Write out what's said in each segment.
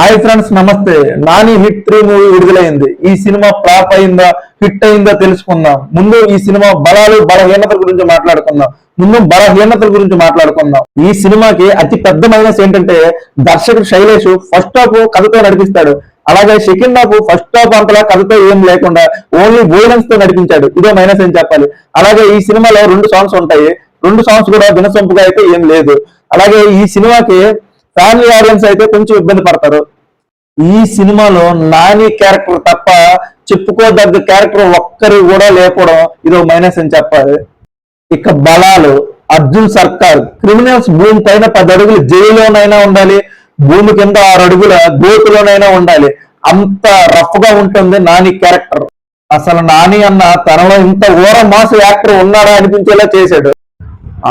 Hi friends నమస్తే. Nani hit three movie విడుదలైంది. ఈ సినిమా ఫ్లాప్ అయిందా హిట్ అయిందా తెలుసుకుందాం. ముందు ఈ సినిమా బలాలు బలహీనతల గురించి మాట్లాడుకుందాం. ముందు బలహీనతల గురించి మాట్లాడుకుందాం. ఈ సినిమాకి అతి పెద్ద మైనస్ ఏంటంటే దర్శకుడు శైలేష్ ఫస్ట్ హాఫ్ కథతో నడిపిస్తాడు. అలాగే సెకండ్ హాఫ్ ఫస్ట్ హాఫ్ అంతలా కథతో ఏం లేకుండా ఓన్లీ వైలెన్స్తో నడిపించాడు. ఇదే మైనస్ అని చెప్పాలి. అలాగే ఈ సినిమాలో రెండు సాంగ్స్ ఉంటాయి. రెండు సాంగ్స్ కూడా వినసొంపుగా అయితే ఏం లేదు. అలాగే ఈ సినిమాకి ఫ్యామిలీ ఆడియన్స్ అయితే కొంచెం ఇబ్బంది పడతారు. ఈ సినిమాలో నాని క్యారెక్టర్ తప్ప చెప్పుకోదగ్గ క్యారెక్టర్ ఒక్కరు కూడా లేకపోవడం ఇది మైనస్ అని చెప్పాలి. ఇక బలాలు అర్జున్ సర్కార్ క్రిమినల్స్ భూమి పైన పది అడుగులు జైల్లోనైనా ఉండాలి భూమి కింద ఆరు అడుగుల గోతులోనైనా ఉండాలి. అంత రఫ్గా ఉంటుంది నాని క్యారెక్టర్. అసలు నాని అన్న తనలో ఇంత ఊర మాస్ యాక్టర్ ఉన్నాడా అనిపించేలా చేశాడు.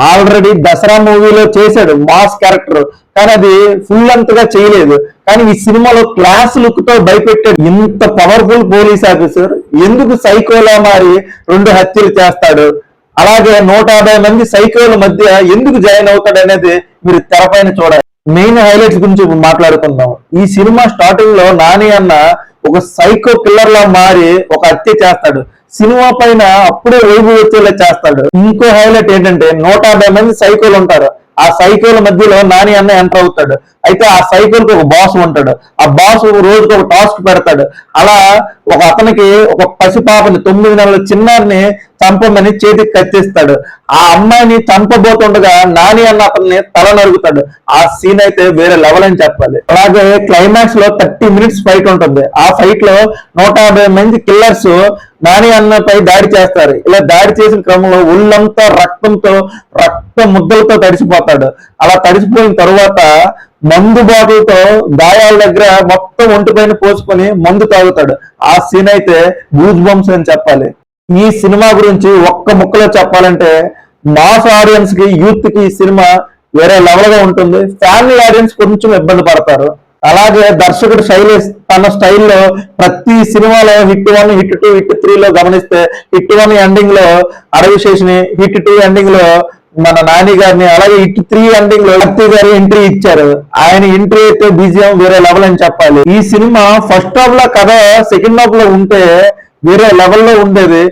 ఆల్రెడీ దసరా మూవీలో చేశాడు మాస్ క్యారెక్టర్. కానీ అది ఫుల్ అంతగా చేయలేదు. కానీ ఈ సినిమాలో క్లాస్ లుక్తో భయపెట్టాడు. ఇంత పవర్ఫుల్ పోలీస్ ఆఫీసర్ ఎందుకు సైకోలా మారి రెండు హత్యలు చేస్తాడు? అలాగే నూట యాభై మంది సైకోల మధ్య ఎందుకు జాయిన్ అవుతాడు అనేది మీరు తెరపైన చూడాలి. మెయిన్ హైలైట్స్ గురించి మాట్లాడుకుందాం. ఈ సినిమా స్టార్టింగ్లో నాని అన్న ఒక సైకో కిల్లర్ లా మారి ఒక హత్య చేస్తాడు. సినిమా పైన అప్పుడే వైపు వచ్చేలా చేస్తాడు. ఇంకో హైలైట్ ఏంటంటే నూట యాభై మంది సైకోలు ఉంటారు. ఆ సైకోల మధ్యలో నాని అన్న ఎంటర్ అవుతాడు. అయితే ఆ సైకిల్కి ఒక బాస్ ఉంటాడు. ఆ బాస్ రోజుకి ఒక టాస్క్ పెడతాడు. అలా ఒక అతనికి ఒక పసిపాపని తొమ్మిది నెలల చిన్నారిని చంపమని చేతికి కత్తిస్తాడు ఆ అమ్మాయిని చంపబోతుండగా నాని అన్న అతన్ని తల నరుగుతాడు ఆ సీన్ అయితే వేరే లెవెల్ అని చెప్పాలి. అలాగే క్లైమాక్స్లో థర్టీ మినిట్స్ ఫైట్ ఉంటుంది. ఆ ఫైట్లో నూట యాభై మంది కిల్లర్స్ నాని అన్నపై దాడి చేస్తారు. ఇలా దాడి చేసిన క్రమంలో ఒళ్ళంతా రక్తంతో రక్త ముద్దలతో తడిసిపోతాడు. అలా తడిసిపోయిన తరువాత మందు బాటిల్తో గాయాల దగ్గర మొత్తం ఒంటిపైన పోసుకొని మందు తాగుతాడు. ఆ సీన్ అయితే గూజ్ బంప్స్ అని చెప్పాలి. ఈ సినిమా గురించి ఒక్క ముక్కలో చెప్పాలంటే మాస్ ఆడియన్స్కి యూత్కి ఈ సినిమా వేరే లెవెల్గా ఉంటుంది. ఫ్యామిలీ ఆడియన్స్ కొంచెం ఇబ్బంది పడతారు. అలాగే దర్శకుడు శైలి తన స్టైల్లో ప్రతి సినిమాలో hit one hit two hit త్రీలో గమనిస్తే హిట్ వన్ ఎండింగ్లో అరవి శేషిని హిట్ టూ ఎండింగ్లో మన నాని గారిని అలాగే హిట్ త్రీ ఎండింగ్లో భక్తి గారి ఎంట్రీ ఇచ్చారు. ఆయన ఎంట్రీ అయితే బీజియం వేరే లెవెల్ అని చెప్పాలి. ఈ సినిమా ఫస్ట్ హాఫ్లో కథ సెకండ్ హాఫ్లో ఉంటే వేరే లెవెల్లో ఉండేది.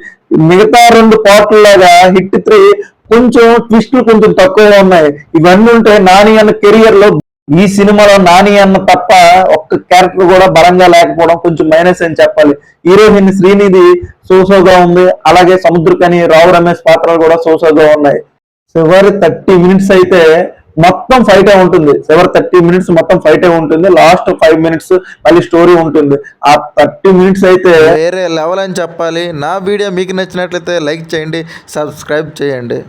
మిగతా రెండు పార్ట్లలాగా హిట్ త్రీ కొంచెం ట్విస్టులు కొంచెం తక్కువగా ఉన్నాయి. ఇవన్నీ ఉంటే నాని అన్న కెరియర్లో ఈ సినిమాలో నాని అన్న తప్ప ఒక్క క్యారెక్టర్ కూడా బలంగా లేకపోవడం కొంచెం మైనస్ అని చెప్పాలి. హీరోయిన్ శ్రీనిధి సోసోగా ఉంది. అలాగే సముద్రకని రావు రమేష్ పాత్రలు కూడా సోసోగా ఉన్నాయి. చివరి థర్టీ మినిట్స్ అయితే మొత్తం ఫైటే ఉంటుంది. చివరి థర్టీ మినిట్స్ మొత్తం ఫైటే ఉంటుంది. లాస్ట్ ఫైవ్ మినిట్స్ మళ్ళీ స్టోరీ ఉంటుంది. ఆ థర్టీ మినిట్స్ అయితే వేరే లెవెల్ అని చెప్పాలి. నా వీడియో మీకు నచ్చినట్లయితే లైక్ చేయండి సబ్స్క్రైబ్ చేయండి.